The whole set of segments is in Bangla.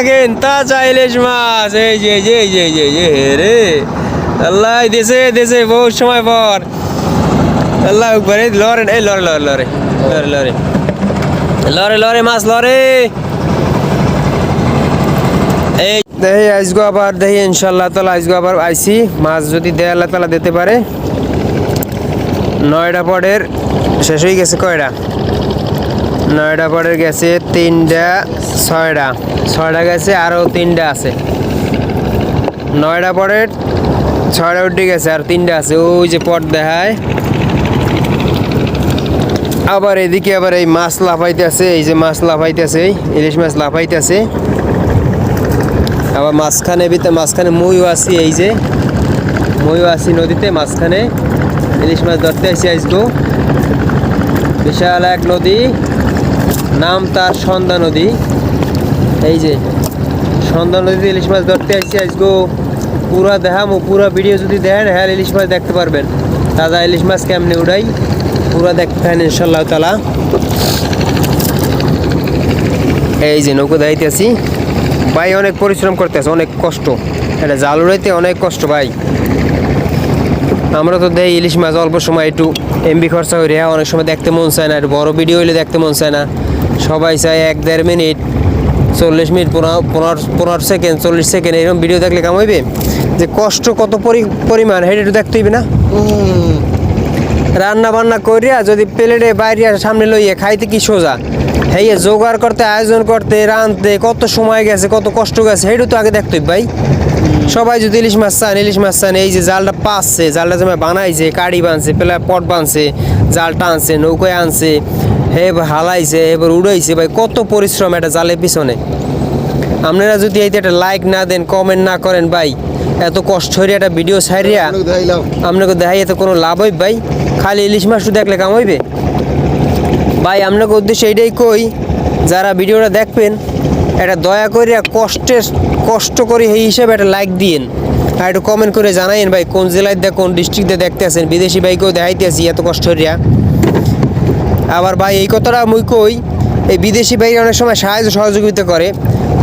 দেখেন তাজা ইলিশ মাছ। এই যে যে যে যে যে রে। আল্লাহ দেশে দেশে বহুত সময় পর। আল্লাহ একবার লরে, এই লরে লরে লরে লরে লরে লরে। লরে মাছ, লরে। এই দেখি আজগো আবার দেখি ইনশাল্লাহ তালা আজগো আবার আইসি মাছ যদি দেয়, আল্লাহ তালা দিতে পারে। নয়টা পরের শেষ হয়ে গেছে কয়টা নয়টা পরের গেছে তিনটা ছয়টা ছয়টা গেছে আরও তিনটা আছে। নয়টা পরের ছয়টা উঠে গেছে, আর তিনটা আছে। ওই যে পট দেখায়। আবার এদিকে আবার এই মাছ লাফাইতেছে, এই যে মাছ লাফাইতেছে, ইলিশ মাছ লাফাইতেছে। আবার মাঝখানে ভিতরে, মাঝখানে ময়ও আছি, এই যে। ময়ও আছি নদীতে, মাঝখানে। ইলিশ মাছ ধরতে আসি আজগো। বিশাল এক নদী। নাম তার সন্ধ্যা নদী। এই যে, সন্ধ্যা নদীতে ইলিশ মাছ ধরতে আসছি আজগো। পুরা দেখামো, পুরা ভিডিও যদি দেখেন হ্যাঁ ইলিশ মাছ দেখতে পারবেন। তাজা ইলিশ মাছ কেমনে উড়াই, পুরা দেখতে থাকেন ইনশাল্লাহ তালা এই যে নৌকো দাইতেছি ভাই, অনেক পরিশ্রম করতেছে অনেক কষ্ট। এটা জাল উড়াইতে অনেক কষ্ট, ভাই। আমরা তো দেই ইলিশ মাছ, অল্প সময় একটু এমবি খরচা হ্যাঁ অনেক সময় দেখতে মন চায় না, একটু বড় ভিডিও হইলে দেখতে মন চায় না। সবাই চায় এক দেড় মিনিট, চল্লিশ মিনিট, পনেরো পনেরো সেকেন্ড চল্লিশ সেকেন্ড এরকম ভিডিও দেখলে কাম হইবে? যে কষ্ট কত পরি, পরিমাণ হেঁটে একটু দেখতে হইবে না? রান্না বান্না করিয়া যদি প্লেটে বাইরে সামনে লইয়ে খাইতে কি সোজা? হেই জোগাড় করতে, আয়োজন করতে, রাঁধতে, কত সময় গেছে, কত কষ্ট গেছে হেঁটু তো আগে দেখতে ভাই। সবাই যদি ইলিশ মাছ চান ইলিশ মাছ চান এই যে জালটা পাচ্ছে জালটা যেমন বানাইছে কাড়ি বানছে পেলা পট বানছে জাল টানছে নৌকোয় আনছে হে হালাইছে এবার উড়াইছে ভাই কত পরিশ্রম একটা জালের পিছনে। আপনারা যদি এইতে একটা লাইক না দেন কমেন্ট না করেন ভাই এত কষ্ট হয়ে একটা ভিডিও ছাড়িয়া আপনাকে দেখাই এত কোনো লাভ হইব ভাই? খালি ইলিশ মাছটা দেখলে কাম হইবে। ভাই আপনাকে উদ্দেশ্যে এইটাই কই যারা ভিডিওটা দেখবেন একটা দয়া করে কষ্টের কষ্ট করে এই হিসাবে একটা লাইক দিয়েন। আর একটু কমেন্ট করে জানাইন ভাই, কোন জেলায় দেখ কোন ডিস্ট্রিক্টে দেখতে আছেন? বিদেশি ভাইকেও দেখাইতে আছি, এত কষ্ট হইয়া আবার ভাই, এই কথাটা মুই কই, এই বিদেশি ভাই অনেক সময় সাহায্য সহযোগিতা করে।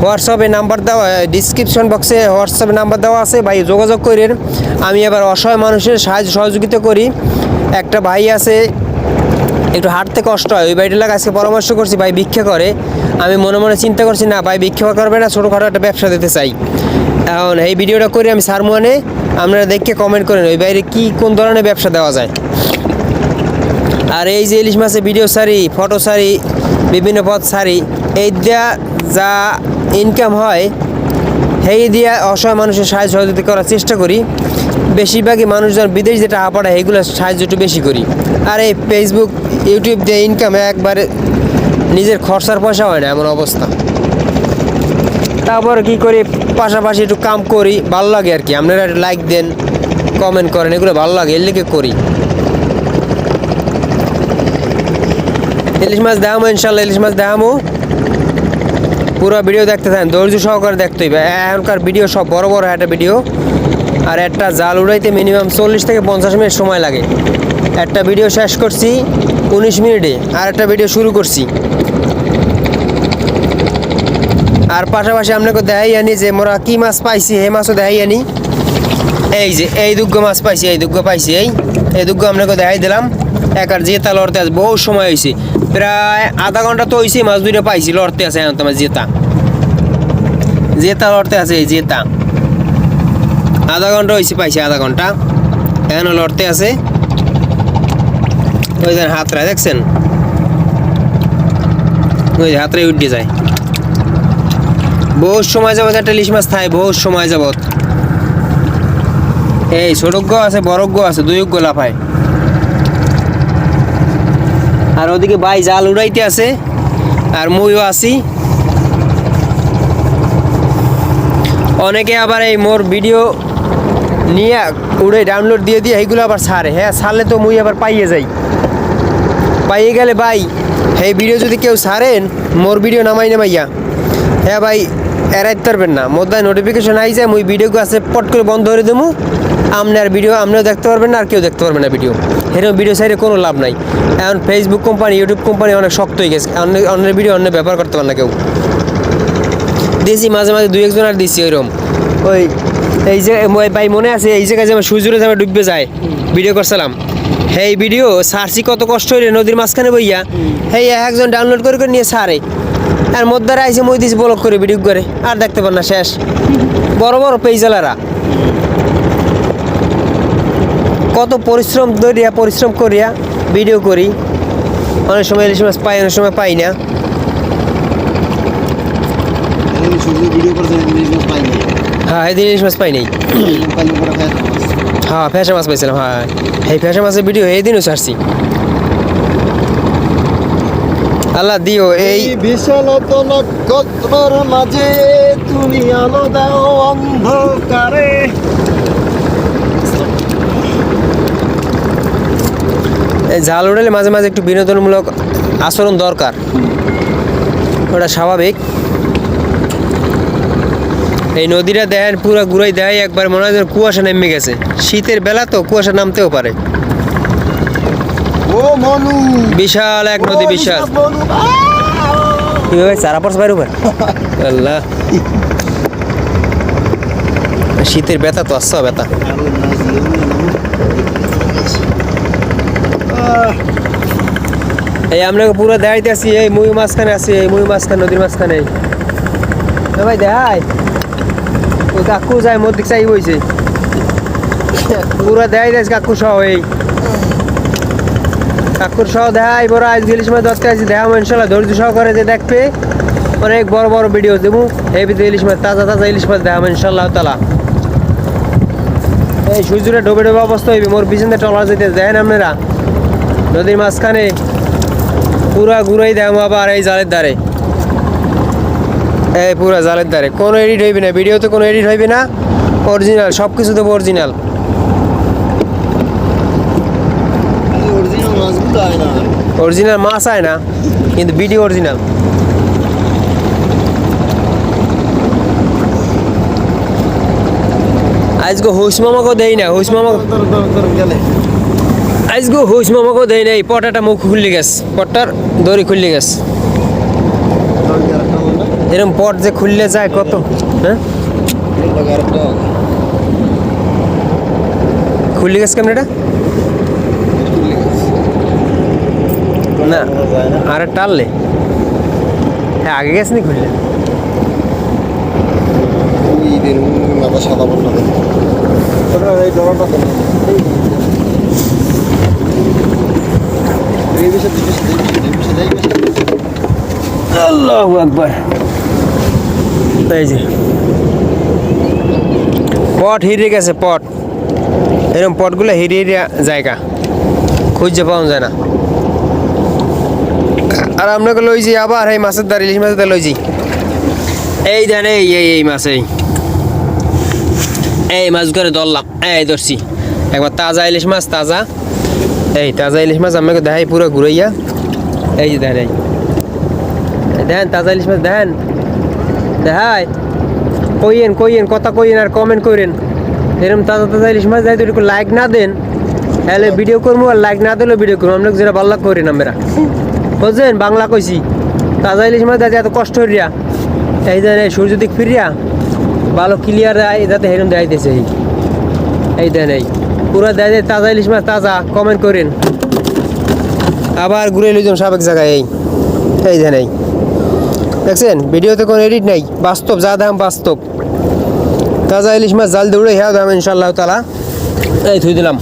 হোয়াটসঅ্যাপে নাম্বার দেওয়া ডিসক্রিপশন বক্সে হোয়াটসঅ্যাপে নাম্বার দেওয়া আছে, ভাই, যোগাযোগ করেন। আমি আবার অসহায় মানুষের সাহায্য সহযোগিতা করি। একটা ভাই আছে একটু হাঁটতে কষ্ট হয়। ওই ভাইটার লাগে আজকে পরামর্শ করছি, ভাই, ভিক্ষা করে। আমি মনে মনে চিন্তা করছি, না, ভাই, ভিক্ষা করবে না, ছোটোখাটো একটা ব্যবসা দিতে চাই। এখন এই ভিডিওটা করে আমি সার মনে আপনারা দেখে কমেন্ট করেন, ওই বাইরে কি, কোন ধরনের ব্যবসা দেওয়া যায়? আর এই যে ইলিশ মাছের ভিডিও সারি ফটো সারি, বিভিন্ন পথ সারি, এই দিয়া যা ইনকাম হয়, সেই দিয়া অসহায় মানুষের সাহায্য সহযোগিতা করার চেষ্টা করি। বেশিরভাগই মানুষজন বিদেশ যেটা হাঁপাড়া এগুলো সাহায্য একটু বেশি করি। আর এই ফেসবুক ইউটিউব দিয়ে ইনকাম একবারে নিজের খরচার পয়সা হয় না, এমন অবস্থা। তারপর কি করি, পাশাপাশি একটু কাম করি, ভালো লাগে আর কি। আপনারা লাইক দেন কমেন্ট করেন, এগুলো ভালো লাগে, এর লিগে করি। ইলিশ মাছ দেখামো, ইনশাল্লাহ ইলিশ মাছ দেখামো। পুরো ভিডিও দেখতে থাকেন, ধৈর্য সহকারে দেখতে হইবে। এখনকার ভিডিও সব বড় বড় একটা ভিডিও আর একটা জাল উড়াইতে মিনিমাম চল্লিশ থেকে পঞ্চাশ মিনিট সময় লাগে। একটা ভিডিও শেষ করছি, উনিশ মিনিটে। আর একটা ভিডিও শুরু করছি। আর পাশাপাশি আপনাকে দেখাই আনি যে মোরা কি মাছ পাইছি হে মাছও দেখাই আনি। এই যে, এই দুগ্গ মাছ পাইছি, এই দুগ্গ পাইছি, এই। এই দুগ্গ আপনাকে দেখাই দিলাম। একার জেতা লড়তে আছে, বহু সময় হয়েছে প্রায় আধা ঘণ্টা তো হয়েছে মাছ দুইটা পাইছি, লড়তে আছে এখন তোমার জেতা। জেতা লড়তে আছে, এই জেতা। আধা ঘণ্টা হয়েছে পাইছে আধা ঘণ্টা। এখনও লড়তে আছে। ওই যে হাতরা, দেখছেন? ওই যে হাতরাই উঠে যায়। বহু সময় যাবত একটা ইলিশ মাছ থাকে বহু সময় যাবত। এই ছোটজ্ঞ আছে বড়জ্ঞ আছে দুইজ্ঞ লাফায়। আর ওদিকে ভাই জাল উড়াইতে আছে, আর মইও আছি। অনেকে আবার এই মোর ভিডিও নিয়ে উড়ে ডাউনলোড দিয়ে দিয়ে এইগুলো আবার ছাড়ে। হ্যাঁ ছাড়লে তো মুই আবার পাইয়ে যাই। পাইয়ে গেলে ভাই, এই ভিডিও যদি কেউ ছাড়েন, মোর ভিডিও নামাই নামাইয়া হ্যাঁ ভাই, এড়াইতে পারবেন না। মোদ্দায় নোটিফিকেশন আই যায়, মুই ভিডিও আছে, পট করে বন্ধ করে দেবো আপনার ভিডিও আপনিও দেখতে পারবেন না, আর কেউ দেখতে পারবেন না ভিডিও এরকম ভিডিও সাইডে কোনো লাভ নাই। এখন ফেসবুক কোম্পানি ইউটিউব কোম্পানি অনেক শক্ত হয়ে গেছে। অন্য, অন্যের ভিডিও অন্য ব্যবহার করতে পারে না কেউ। দিয়েছি মাঝে মাঝে দুই একজন আর দিছি, ওইরকম। ওই এই যে ভাই মনে আছে, এই জায়গায় যে আমার সূর্যরে যাবে, ডুববে যায়। ভিডিও করছিলাম। এই ভিডিও, সারছি কত কষ্ট হইলে নদীর মাঝখানে বইয়া। এই একজন ডাউনলোড করে করে নিয়ে সারে। আর মধ্যে আইসে মই দিয়েছি ব্লক করে, ভিডিও করে। আর দেখতে পার না, শেষ। বড় বড় পেইজালারা। কত পরিশ্রম করিয়া পরিশ্রম করিয়া ভিডিও করি। অনেক সময় ইলিশ মাছ পাই, অনেক সময় পাই না। ভিডিও হ্যাঁ এই দিন ইলিশ মাছ পাই নাই। পাইলে পরে খাই হ্যাঁ ফ্যাশা মাছ পাইছিলাম হ্যাঁ। এই ফ্যাশা মাছের ভিডিও এই দিনও ছাড়ছি। আল্লাহ দিও এই এই বিশালত নক্ষত্রর মাঝে তুমি আলো দাও অন্ধকারে। এই জাল উড়ালে মাঝে মাঝে একটু বিনোদনমূলক আচরণ দরকার। ওটা স্বাভাবিক। এই নদীটা দেখেন পুরো ঘুরাই দেয় একবার মনে হয় কুয়াশা নেমে গেছে। শীতের বেলা তো কুয়াশা নামতেও পারে। ও মনু। বিশাল এক নদী বিশাল কীভাবে চারা পড়ছে বাইরে উপর আল্লাহ। শীতের ব্যথা তো আসছে ব্যথা। এই আমরা পুরো দেখাইতে আসি এই মুই মাঝখানে আছি এই মুই মাঝখানে নদীর মাঝখানে। ভাই দেখাই ওই কাকু যায় মোর দিক চাই বইছে। পুরো দেখাই দিয়েছে কাকু সহ এই। কাকুর সহ দেখাই বড় আজ ইলিশ মাছ ধরতে আসি দেখাবো ইনশাল্লাহ ধৈর্য সহকারে যে দেখবে, অনেক বড় বড় ভিডিও দেবো, এই ভিতরে ইলিশ মাছ তাজা তাজা ইলিশ মাছ দেখাবো ইনশাল্লাহ তালা। এই সূর্যটা ডোবে ডোবে অবস্থা হইবে, মোর দিয়ে টলার যেতে দেখেন আপনারা। নদীর মাঝখানে পুরা ঘুরাই দেখাবো আবার এই জালের ধারে। এই পুরা জালের ধারে কোনো এডিট হইবে না ভিডিওতে কোনো এডিট হইবে না অরিজিনাল সব কিছু দেবো অরিজিনাল অরিজিনাল না। মাছ আয় না কিন্তু ভিডিও অরিজিনাল আজকে হুস মামাকেও দেই না হুস মামা আজকে হুস মামাকেও দেই নাই পটাটা মুখ খুললি গেছে পটটার দড়ি খুললি গেছে তোর কি আরেকটা হলো না এরকম পট যে খুললে যায় কত? হ্যাঁ? গেছে কেমন এটা। না, আরে টানলে। হ্যাঁ আগে গেছে নি খুললে? সাদা আল্লাহ একবার এই যে। পট হিরে গেছে, পট। এরকম পটগুলো হিরে হিরে জায়গা। খুঁজে পাওয়া যায় না। আর আপনাকে লইছি আবার এই মাছের দ্বার ইলিশ মাছের দ্বার লইছি এই দেন, এই এই এই মাছ, এই। এই মাছ করে ধরলাম। এই ধরছি। একবার তাজা ইলিশ মাছ, তাজা। এই তাজা ইলিশ মাছ আমাকে দেখাই পুরো ঘুরাইয়া। এই যে দেখেন এই। দেখেন তাজা ইলিশ মাছ দেখেন দেখাই কইয়েন কইয়েন, কথা কইয়েন আর কমেন্ট করেন এরকম তাজা তাজা ইলিশ মাছ যাই একটু লাইক না দেন। তাহলে ভিডিও করব আর লাইক না দিলেও ভিডিও করব আমরা যেটা ভালো করি না আমরা। বুঝছেন? বাংলা কইছি। তাজা ইলিশ মাছ যাতে এত কষ্ট হইয়া এই এই সূর্য দিক ফিরিয়া, ভালো ক্লিয়ার যাতে হেরম দেখাইতেছে এই। এই দেন এই। পুরো দেয় যে তাজা ইলিশ মাছ তাজা কমেন্ট করেন আবার ঘুরে লইজন সাবেক জায়গায় এই। এই দেন এই। দেখছেন? ভিডিওতে কোনো এডিট নাই। বাস্তব, যা দাম বাস্তব। তাজা ইলিশ মাছ জাল দৌড়ে হ্যাঁ দাম ইনশাল্লাহ তালা এই থুই দিলাম।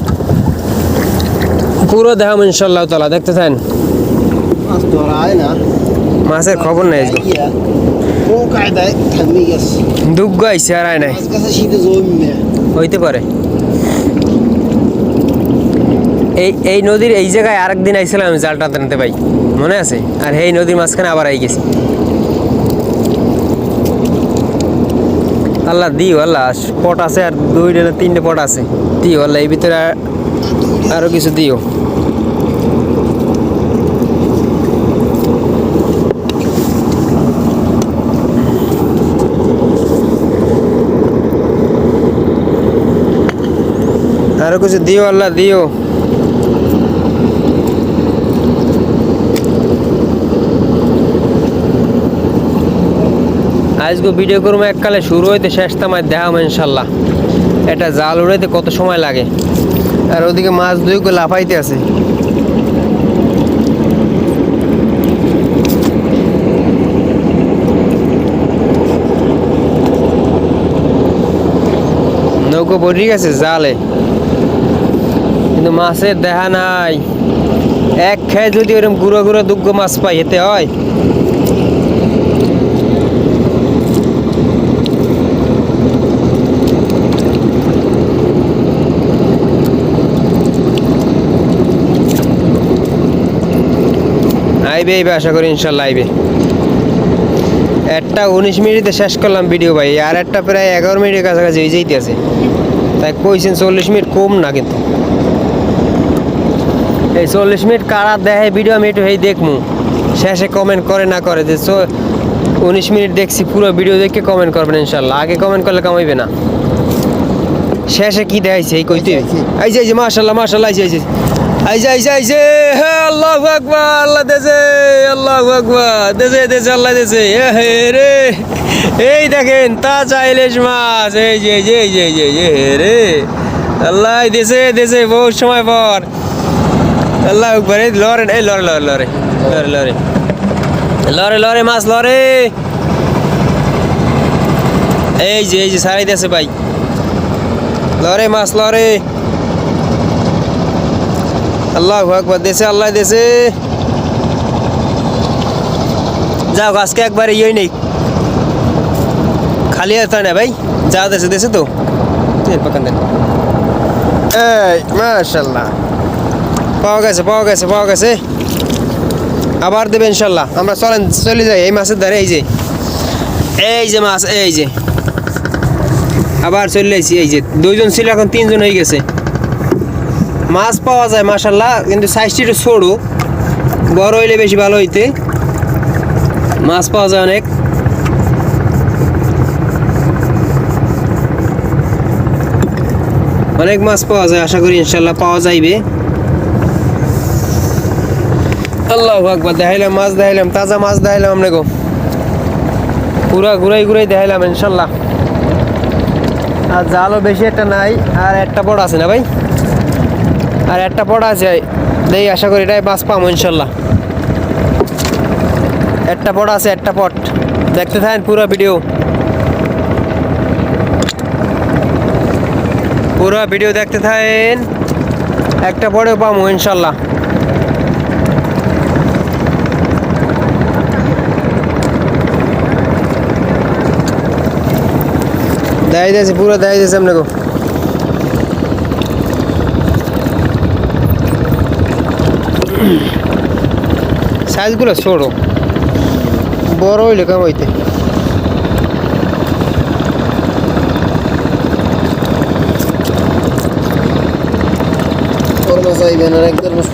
পুরো দেখাম ইনশাল্লাহ তালা দেখতে থাকেন মাছের খবর নাই দুগ্গ আইসে আর আয় নাই। হইতে পারে। এই এই নদীর এই জায়গায় আরেকদিন আইছিলাম আমি জালটা টানতে পাই মনে আছে? আর এই নদীর মাঝখানে আবার আই গেছি। আল্লাহ দিও, আল্লাহ। পট আছে আর দুইটা না তিনটে পট আছে। দিও, আল্লাহ, এই ভিতরে আরও কিছু দিও। আরও কিছু দিও, আল্লাহ, দিও। আজকে ভিডিও করব এককালে শুরু হইতে শেষ তামায় দেখাবো ইনশাল্লাহ। এটা জাল উড়াইতে কত সময় লাগে? আর ওদিকে মাছ দুই করে লাফাইতে আছে। নৌকো পড়ে গেছে জালে। কিন্তু মাছের দেখা নাই। এক খেয়ে যদি ওরকম গুঁড়ো গুঁড়ো দুগ্গ মাছ পাই এতে হয়? আইবে আইবে আশা করি ইনশাল্লাহ আইবে একটা উনিশ মিনিটে শেষ করলাম ভিডিও ভাই আর একটা প্রায় এগারো মিনিটের কাছাকাছি হয়ে যাইতে আছে তাই কইছেন চল্লিশ মিনিট কম না কিন্তু। এই চল্লিশ মিনিট কারা দেখে ভিডিও আমি একটু এই দেখমু। শেষে কমেন্ট করে না করে যে উনিশ মিনিট দেখছি পুরো ভিডিও দেখে কমেন্ট করবেন ইনশাল্লাহ। আগে কমেন্ট করলে কামাইবে না। শেষে কি দেখাইছে এই কইতে আইছে আইছে মাশাল্লাহ মাশাল্লাহ আইছে আইছে আইছে আইছে আইছে হে আল্লাহ আকবার, আল্লাহ দেছে আল্লাহ আকবার দেছে দেছে আল্লাহ হে রে, এই দেখেন তা চাইলেশ মাছ, এই যে যে যে যে যে, হে রে, আল্লাহ দেছে দেছে বহুত সময় পর। আল্লাহ আকবার, এই লরে এই লরে লরে লরে লরে লরে লরে লরে মাছ লরে এই যে এই যে সারাই দেছে ভাই। লরে মাছ লরে আল্লাহ আকবার দেশে আল্লাহ দেশে। যাও আজকে একবার ইয়ে নেই। খালি আছে না ভাই যা দেশে দেশে তো। পাকান দেন। এই মাশাল্লাহ পাওয়া গেছে পাওয়া গেছে পাওয়া গেছে। আবার দেবে ইনশাল্লাহ আমরা চলেন চলে যাই এই মাছের ধারে এই যে। এই যে মাছ এই যে। আবার চলে এসেছি এই যে। দুইজন ছিল এখন তিনজন হয়ে গেছে। মাছ পাওয়া যায় মাসাল্লাহ কিন্তু সাইজটি একটু ছোটো বড় হইলে বেশি ভালো হইতে। মাছ পাওয়া যায় অনেক। অনেক মাছ পাওয়া যায়, আশা করি ইনশাল্লাহ পাওয়া যাইবে। আল্লাহ আকবার, দেখাইলাম মাছ, দেখাইলাম, তাজা মাছ দেখাইলাম আপনাকে। পুরা ঘুরাই ঘুরাই দেখাইলাম ইনশাল্লাহ আর জালও বেশি একটা নাই, আর একটা বড় আছে না ভাই? আর একটা পড়া আছে, দেই, আশা করি এটাই মাছ পাবো ইনশাল্লাহ। একটা পড়া আছে, একটা পট। দেখতে থাকেন পুরো ভিডিও। পুরো ভিডিও দেখতে থাকেন, একটা পড়েও পাবো ইনশাল্লাহ। দেয় দিয়েছে পুরো দেয় দিয়েছে আপনাকে সাইজগুলো ছোটো। বড় হইলে কামাইতে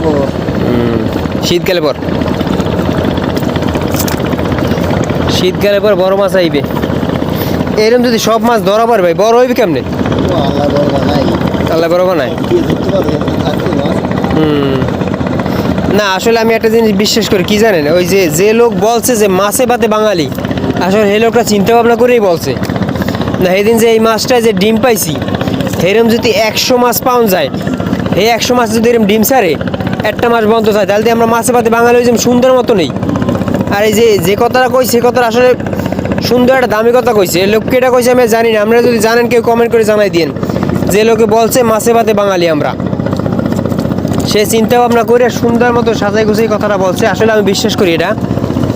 পর শীতকালে পর। শীতকালে পর বড় মাছ আইবে। এরকম যদি সব মাছ ধরা পারবে বড় হইবে কেমনে? আল্লাহ বড় নাই আল্লাহ বড় বানায়। হুম। না, আসলে আমি একটা জিনিস বিশ্বাস করি, কি জানেন? ওই যে যে লোক বলছে যে মাছে ভাতে বাঙালি, আসলে সেই লোকটা চিন্তা ভাবনা করেই বলছে। না, সেদিন যে এই মাছটায় যে ডিম পাইছি, সেরকম যদি একশো মাছ পাউন্ড যায়, এই একশো মাছ যদি এরম ডিম ছাড়ে, একটা মাছ বন্ধ থাকে তাহলে আমরা মাছে ভাতে বাঙালি যাব, সুন্দর মতো নেই। আর এই যে যে কথাটা কই, সে কথাটা আসলে সুন্দর একটা দামি কথা কইছে। লোককে এটা কইছে, আমি জানি না। আপনারা যদি জানেন, কেউ কমেন্ট করে জানাই দিন যে লোকে বলছে, মাছে ভাতে বাঙালি আমরা। সে চিন্তা ভাবনা করে সুন্দর মতো সাজাই গুছিয়ে কথাটা বলছে। আসলে আমি বিশ্বাস করি এটা।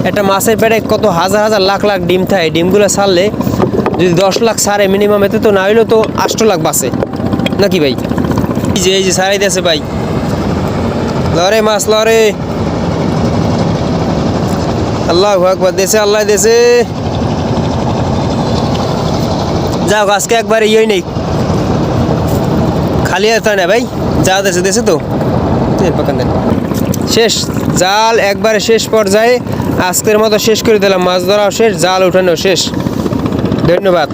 একটা মাছের পেটে কত হাজার হাজার লাখ লাখ ডিম থাকে। ডিমগুলো ছাড়লে যদি দশ লাখ সারে মিনিমাম এতে তো না হইলেও তো আষ্ট লাখ বাসে নাকি ভাই? এই যে এই যে সারাই দিয়েছে ভাই। লরে মাছ লরে আল্লাহ আকবর, দেশে আল্লাহ দেশে। যাও আজকে একবার ইয়ে নেই। খালি আছে না ভাই? যা দেশে দেশে তো। শেষ, জাল একবারে শেষ পর্যায়ে আজকের মতো শেষ করে দিলাম। মাছ ধরাও শেষ, জাল উঠানো শেষ। ধন্যবাদ।